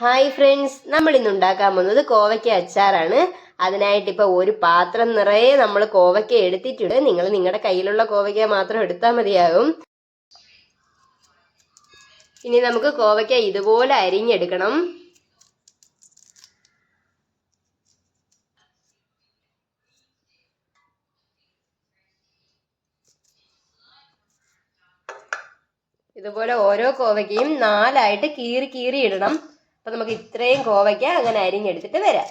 Hi friends നമ്മൾ ഇന്ന് ഉണ്ടാക്കാൻ പോകുന്നത് കോവയ്ക്ക അച്ചാറാണ്. അതിനായിട്ട് ഇപ്പൊ ഒരു പാത്രം നിറയെ നമ്മൾ കോവയ്ക്ക എടുത്തിട്ടുണ്ട്. നിങ്ങൾ നിങ്ങളുടെ കയ്യിലുള്ള കോവയ്ക്ക മാത്രം എടുത്താൽ മതിയാകും ഇനി നമുക്ക് കോവയ്ക്ക ഇതുപോലെ അരിഞ്ഞെടുക്കണം. ഇതുപോലെ ഓരോ കോവയ്ക്കയും നാലായിട്ട് കീറി കീറി ഇടണം. അപ്പൊ നമുക്ക് ഇത്രയും കോവയ്ക്ക അങ്ങനെ അരിഞ്ഞെടുത്തിട്ട് വരാം.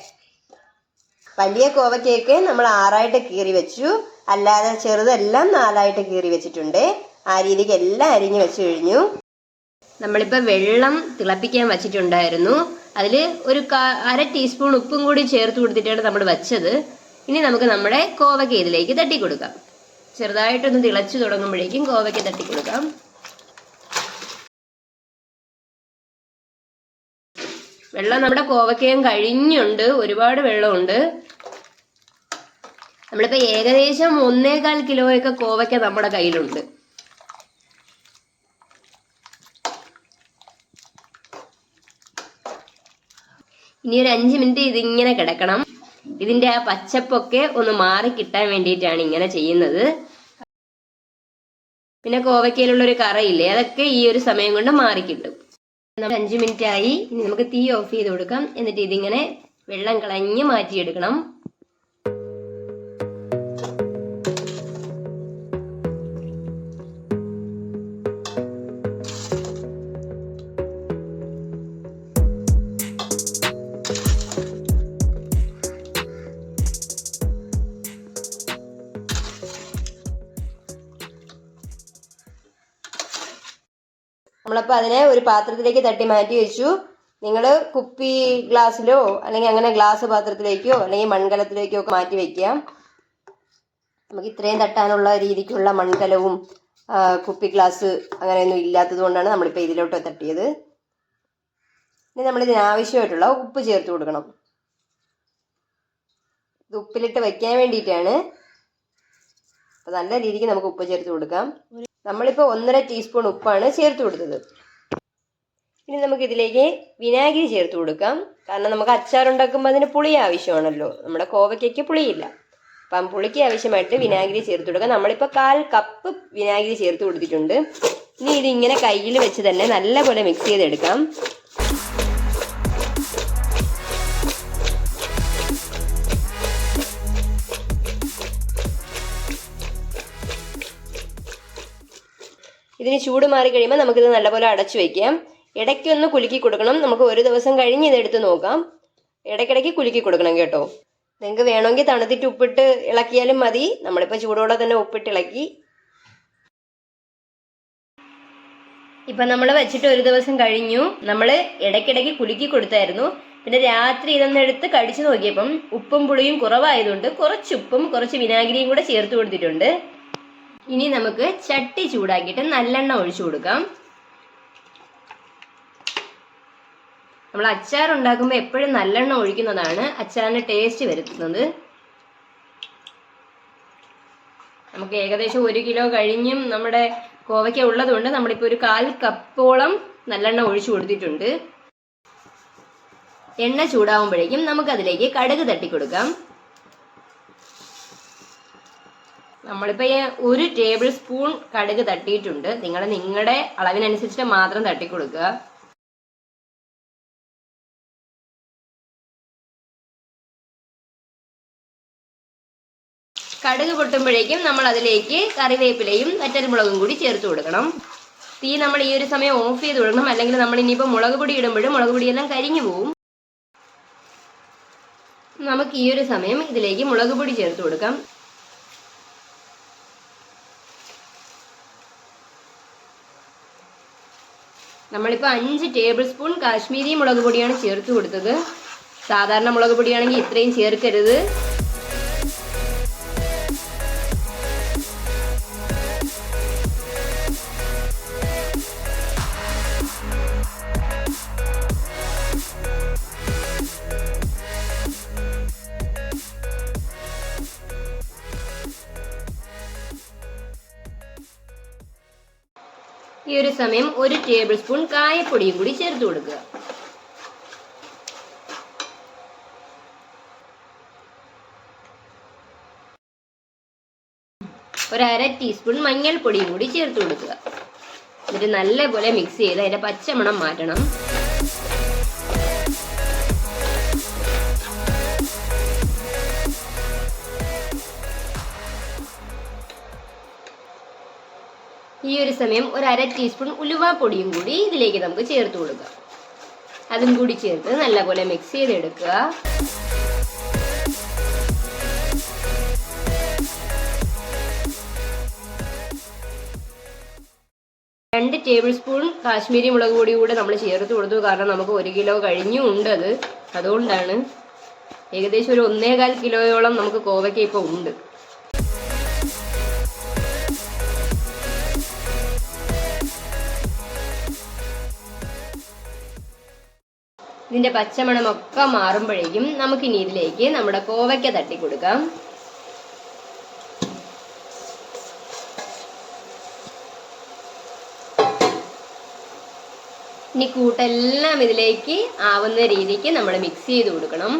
വലിയ കോവയ്ക്കൊക്കെ നമ്മൾ ആറായിട്ട് കീറി വെച്ചു. അല്ലാതെ ചെറുതെല്ലാം നാലായിട്ട് കീറി വെച്ചിട്ടുണ്ട്. ആ രീതിക്ക് എല്ലാം അരിഞ്ഞു വെച്ചു കഴിഞ്ഞു. നമ്മളിപ്പോൾ വെള്ളം തിളപ്പിക്കാൻ വച്ചിട്ടുണ്ടായിരുന്നു. അതിൽ ഒരു അര ടീസ്പൂൺ ഉപ്പും കൂടി ചേർത്ത് കൊടുത്തിട്ടാണ് നമ്മൾ വെച്ചത്. ഇനി നമുക്ക് നമ്മുടെ കോവയ്ക്ക ഇതിലേക്ക് തട്ടി കൊടുക്കാം ചെറുതായിട്ടൊന്ന് തിളച്ചു തുടങ്ങുമ്പോഴേക്കും കോവയ്ക്ക തട്ടി കൊടുക്കാം വെള്ളം നമ്മുടെ കോവക്കയും കഴിഞ്ഞുണ്ട്. ഒരുപാട് വെള്ളമുണ്ട്. നമ്മളിപ്പോ ഏകദേശം ഒന്നേകാൽ കിലോയൊക്കെ കോവയ്ക്ക നമ്മുടെ കയ്യിലുണ്ട്. ഇനി ഒരു അഞ്ച് മിനിറ്റ് ഇതിങ്ങനെ കിടക്കണം. ഇതിന്റെ ആ പച്ചപ്പൊക്കെ ഒന്ന് മാറി കിട്ടാൻ വേണ്ടിയിട്ടാണ് ഇങ്ങനെ ചെയ്യുന്നത്. പിന്നെ കോവയ്ക്കയിലുള്ള ഒരു കറയില്ലേ അതൊക്കെ ഈ ഒരു സമയം കൊണ്ട് മാറി കിട്ടും. നമ്മൾ അഞ്ച് മിനിറ്റ് ആയി ഇനി നമുക്ക് തീ ഓഫ് ചെയ്ത് കൊടുക്കാം. എന്നിട്ട് ഇതിങ്ങനെ വെള്ളം കളഞ്ഞ് മാറ്റിയെടുക്കണം. നമ്മളപ്പോൾ അതിനെ ഒരു പാത്രത്തിലേക്ക് തട്ടി മാറ്റി വെച്ചു. നിങ്ങൾ കുപ്പി ഗ്ലാസ്സിലോ അല്ലെങ്കിൽ അങ്ങനെ ഗ്ലാസ് പാത്രത്തിലേക്കോ അല്ലെങ്കിൽ മൺകലത്തിലേക്കോ ഒക്കെ മാറ്റി വെക്കാം. നമുക്ക് ഇത്രയും തട്ടാനുള്ള രീതിക്കുള്ള മൺകലവും കുപ്പി ഗ്ലാസ് അങ്ങനെയൊന്നും ഇല്ലാത്തത് കൊണ്ടാണ് നമ്മളിപ്പോൾ ഇതിലോട്ട് തട്ടിയത്. ഇനി നമ്മൾ ഇതിന് ആവശ്യമായിട്ടുള്ള ഉപ്പ് ചേർത്ത് കൊടുക്കണം. ഇത് ഉപ്പിലിട്ട് വയ്ക്കാൻ വേണ്ടിയിട്ടാണ്. അപ്പോൾ നല്ല രീതിക്ക് നമുക്ക് ഉപ്പ് ചേർത്ത് കൊടുക്കാം. നമ്മളിപ്പോൾ ഒന്നര ടീസ്പൂൺ ഉപ്പാണ് ചേർത്ത് കൊടുത്തത്. ഇനി നമുക്ക് ഇതിലേക്ക് വിനാഗിരി ചേർത്ത് കൊടുക്കാം. കാരണം നമുക്ക് അച്ചാർ ഉണ്ടാക്കുമ്പോൾ അതിന് പുളി ആവശ്യമാണല്ലോ. നമ്മുടെ കോവയ്ക്കൊക്കെ പുളിയില്ല. അപ്പം പുളിക്ക് ആവശ്യമായിട്ട് വിനാഗിരി ചേർത്ത് കൊടുക്കാം. നമ്മളിപ്പോൾ കാൽ കപ്പ് വിനാഗിരി ചേർത്ത് കൊടുത്തിട്ടുണ്ട്. ഇനി ഇതിങ്ങനെ കയ്യിൽ വെച്ച് തന്നെ നല്ലപോലെ മിക്സ് ചെയ്തെടുക്കാം. ഇതിന് ചൂട് മാറി കഴിയുമ്പോൾ നമുക്കിത് നല്ലപോലെ അടച്ചു വെക്കാം. ഇടയ്ക്കൊന്ന് കുലുക്കി കൊടുക്കണം. നമുക്ക് ഒരു ദിവസം കഴിഞ്ഞ് ഇതെടുത്ത് നോക്കാം. ഇടയ്ക്കിടയ്ക്ക് കുലുക്കി കൊടുക്കണം കേട്ടോ. നിങ്ങൾക്ക് വേണമെങ്കിൽ തണുത്തിട്ട് ഉപ്പിട്ട് ഇളക്കിയാലും മതി. നമ്മളിപ്പോൾ ചൂടോടെ തന്നെ ഉപ്പിട്ട് ഇളക്കി. ഇപ്പം നമ്മൾ വെച്ചിട്ട് ഒരു ദിവസം കഴിഞ്ഞു. നമ്മൾ ഇടയ്ക്കിടയ്ക്ക് കുലുക്കി കൊടുത്തായിരുന്നു. പിന്നെ രാത്രി ഇതൊന്ന് എടുത്ത് കടിച്ചു നോക്കിയപ്പം ഉപ്പും പുളിയും കുറവായതുകൊണ്ട് കുറച്ച് ഉപ്പും കുറച്ച് വിനാഗിരിയും കൂടെ ചേർത്ത് കൊടുത്തിട്ടുണ്ട്. ഇനി നമുക്ക് ചട്ടി ചൂടാക്കിയിട്ട് നല്ലെണ്ണ ഒഴിച്ചു കൊടുക്കാം. നമ്മൾ അച്ചാർ ഉണ്ടാക്കുമ്പോൾ എപ്പോഴും നല്ലെണ്ണ ഒഴിക്കുന്നതാണ് അച്ചാറിന് ടേസ്റ്റ് വരുത്തുന്നത്. നമുക്ക് ഏകദേശം ഒരു കിലോ കഴിഞ്ഞും നമ്മുടെ കോവയ്ക്ക ഉള്ളതുകൊണ്ട് നമ്മളിപ്പോൾ ഒരു കാൽ കപ്പോളം നല്ലെണ്ണ ഒഴിച്ചു കൊടുത്തിട്ടുണ്ട്. എണ്ണ ചൂടാവുമ്പോഴേക്കും നമുക്കതിലേക്ക് കടുക് തട്ടിക്കൊടുക്കാം നമ്മളിപ്പോൾ ഈ ഒരു ടേബിൾ സ്പൂൺ കടുക് തട്ടിയിട്ടുണ്ട്. നിങ്ങൾ നിങ്ങളുടെ അളവിനനുസരിച്ചിട്ട് മാത്രം തട്ടിക്കൊടുക്കുക. കടുക് പൊട്ടുമ്പോഴേക്കും നമ്മൾ അതിലേക്ക് കറിവേപ്പിലയും വറ്റൽമുളകും കൂടി ചേർത്ത് കൊടുക്കണം. തീ നമ്മൾ ഈ ഒരു സമയം ഓഫ് ചെയ്ത് കൊടുക്കണം അല്ലെങ്കിൽ നമ്മൾ ഇനിയിപ്പോൾ മുളക് പൊടി ഇടുമ്പോഴും മുളക് പൊടിയെല്ലാം കരിഞ്ഞു പോവും. നമുക്ക് ഈ ഒരു സമയം ഇതിലേക്ക് മുളക് പൊടി ചേർത്ത് കൊടുക്കാം. നമ്മളിപ്പോൾ അഞ്ച് ടേബിൾ സ്പൂൺ കാശ്മീരി മുളക് പൊടിയാണ് ചേർത്ത് കൊടുത്തത്. സാധാരണ മുളക് പൊടിയാണെങ്കിൽ ഇത്രയും ചേർക്കരുത്. ഈ ഒരു സമയം ഒരു ടേബിൾ സ്പൂൺ കായപ്പൊടിയും കൂടി ചേർത്ത് കൊടുക്കുക. ഒരു അര ടീസ്പൂൺ മഞ്ഞൾപ്പൊടിയും കൂടി ചേർത്ത് കൊടുക്കുക. എന്നിട്ട് നല്ലപോലെ മിക്സ് ചെയ്ത് അതിന്റെ പച്ചമണം മാറ്റണം. ഈ ഒരു സമയം ഒരു അര ടീസ്പൂൺ ഉലുവാപ്പൊടിയും കൂടി ഇതിലേക്ക് നമുക്ക് ചേർത്ത് കൊടുക്കാം. അതും കൂടി ചേർത്ത് നല്ലപോലെ മിക്സ് ചെയ്തെടുക്കുക. രണ്ട് ടേബിൾ സ്പൂൺ കാശ്മീരി മുളക് പൊടി കൂടെ നമ്മൾ ചേർത്ത് കൊടുത്തു. കാരണം നമുക്ക് ഒരു കിലോ കഴിഞ്ഞും ഉണ്ട് അത്. അതുകൊണ്ടാണ് ഏകദേശം ഒരു ഒന്നേകാൽ കിലോയോളം നമുക്ക് കോവയ്ക്ക ഇപ്പോൾ ഉണ്ട്. ഇതിന്റെ പച്ചമണമൊക്കെ മാറുമ്പോഴേക്കും നമുക്ക് ഇനി ഇതിലേക്ക് നമ്മുടെ കോവയ്ക്ക തട്ടി കൊടുക്കാം. ഇനി കൂട്ടെല്ലാം ഇതിലേക്ക് ആവുന്ന രീതിക്ക് നമ്മൾ മിക്സ് ചെയ്ത് കൊടുക്കണം.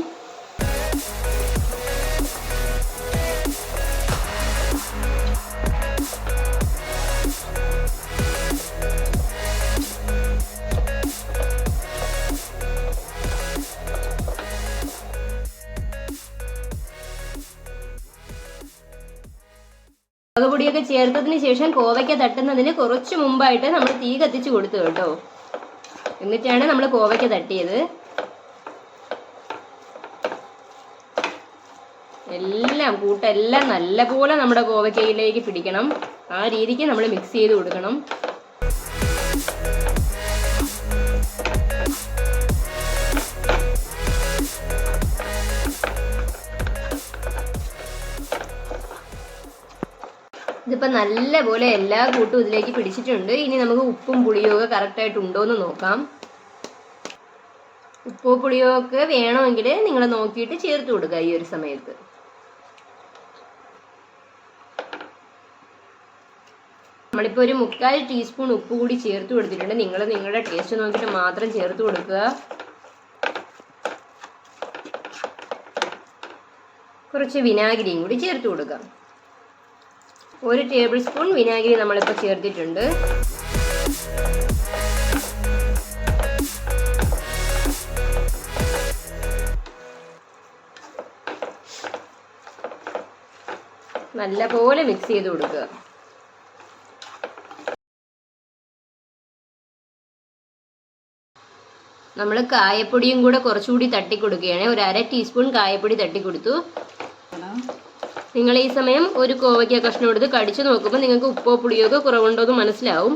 മുളകുപൊടിയൊക്കെ ചേർത്തതിന് ശേഷം കോവയ്ക്ക തട്ടുന്നതിന് കുറച്ച് മുമ്പായിട്ട് നമ്മൾ തീ കത്തിച്ച് കൊടുത്തു കേട്ടോ. എന്നിട്ടാണ് നമ്മൾ കോവയ്ക്ക തട്ടിയത്. എല്ലാം കൂട്ടെല്ലാം നല്ലപോലെ നമ്മുടെ കോവയ്ക്കയിലേക്ക് പിടിക്കണം. ആ രീതിക്ക് നമ്മൾ മിക്സ് ചെയ്ത് കൊടുക്കണം. ഇതിപ്പോൾ നല്ലപോലെ എല്ലാ കൂട്ടും ഇതിലേക്ക് പിടിച്ചിട്ടുണ്ട്. ഇനി നമുക്ക് ഉപ്പും പുളിയൊക്കെ കറക്റ്റായിട്ട് ഉണ്ടോ എന്ന് നോക്കാം. ഉപ്പോ പുളിയോ ഒക്കെ വേണമെങ്കിൽ നിങ്ങൾ നോക്കിയിട്ട് ചേർത്ത് കൊടുക്കുക ഈ ഒരു സമയത്ത്. നമ്മളിപ്പോൾ ഒരു മുക്കാൽ ടീസ്പൂൺ ഉപ്പ് കൂടി ചേർത്ത് കൊടുത്തിട്ടുണ്ട്. നിങ്ങൾ നിങ്ങളുടെ ടേസ്റ്റ് നോക്കിയിട്ട് മാത്രം ചേർത്ത് കൊടുക്കുക. കുറച്ച് വിനാഗിരിയും കൂടി ചേർത്ത് കൊടുക്കാം. ഒരു ടേബിൾ സ്പൂൺ വിനാഗിരി നമ്മളിപ്പോൾ ചേർത്തിട്ടുണ്ട്. നല്ലപോലെ മിക്സ് ചെയ്ത് കൊടുക്കുക. നമ്മൾ കായപ്പൊടിയും കൂടെ കുറച്ചുകൂടി തട്ടി ഒരു അര ടീസ്പൂൺ കായപ്പൊടി തട്ടി കൊടുത്തു നിങ്ങൾ ഈ സമയം ഒരു കോവയ്ക്ക കഷ്ണം എടുത്ത് കടിച്ചു നോക്കുമ്പോൾ നിങ്ങൾക്ക് ഉപ്പോ പുളിയോ ഒക്കെ കുറവുണ്ടോ എന്ന് മനസ്സിലാവും.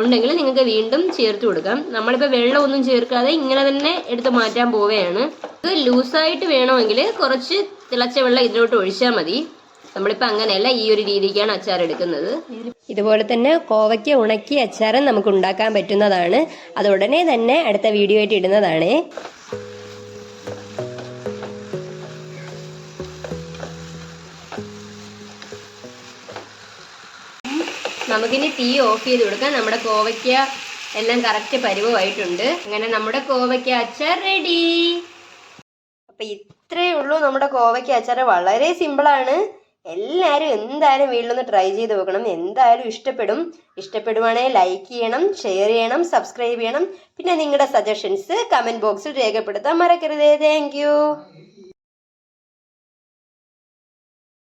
ഉണ്ടെങ്കിൽ നിങ്ങൾക്ക് വീണ്ടും ചേർത്ത് കൊടുക്കാം. നമ്മളിപ്പോൾ വെള്ളം ഒന്നും ചേർക്കാതെ ഇങ്ങനെ തന്നെ എടുത്ത് മാറ്റാൻ പോവുകയാണ്. ഇത് ലൂസായിട്ട് വേണമെങ്കിൽ കുറച്ച് തിളച്ച വെള്ളം ഇതിലോട്ട് ഒഴിച്ചാൽ മതി. നമ്മളിപ്പോൾ അങ്ങനെയല്ല ഈ ഒരു രീതിക്കാണ് അച്ചാർ എടുക്കുന്നത്. ഇതുപോലെ തന്നെ കോവയ്ക്ക് ഉണക്കി അച്ചാറും നമുക്ക് ഉണ്ടാക്കാൻ പറ്റുന്നതാണ്. അത് ഉടനെ തന്നെ അടുത്ത വീഡിയോ ആയിട്ട് ഇടുന്നതാണ്. നമുക്കിനി തീ ഓഫ് ചെയ്ത് കൊടുക്കാം. നമ്മുടെ കോവയ്ക്ക എല്ലാം കറക്റ്റ് പരിവമായിട്ടുണ്ട്. അങ്ങനെ നമ്മുടെ കോവയ്ക്ക അച്ചാർ റെഡി അപ്പൊ ഇത്രയേ ഉള്ളൂ നമ്മുടെ കോവയ്ക്ക അച്ചാർ. വളരെ സിമ്പിളാണ് എല്ലാവരും എന്തായാലും വീട്ടിലൊന്ന് ട്രൈ ചെയ്ത് നോക്കണം. എന്തായാലും ഇഷ്ടപ്പെടും. ഇഷ്ടപ്പെടുവാണെങ്കിൽ ലൈക്ക് ചെയ്യണം ഷെയർ ചെയ്യണം സബ്സ്ക്രൈബ് ചെയ്യണം. പിന്നെ നിങ്ങളുടെ സജഷൻസ് കമന്റ് ബോക്സിൽ രേഖപ്പെടുത്താൻ മറക്കരുതേ. താങ്ക്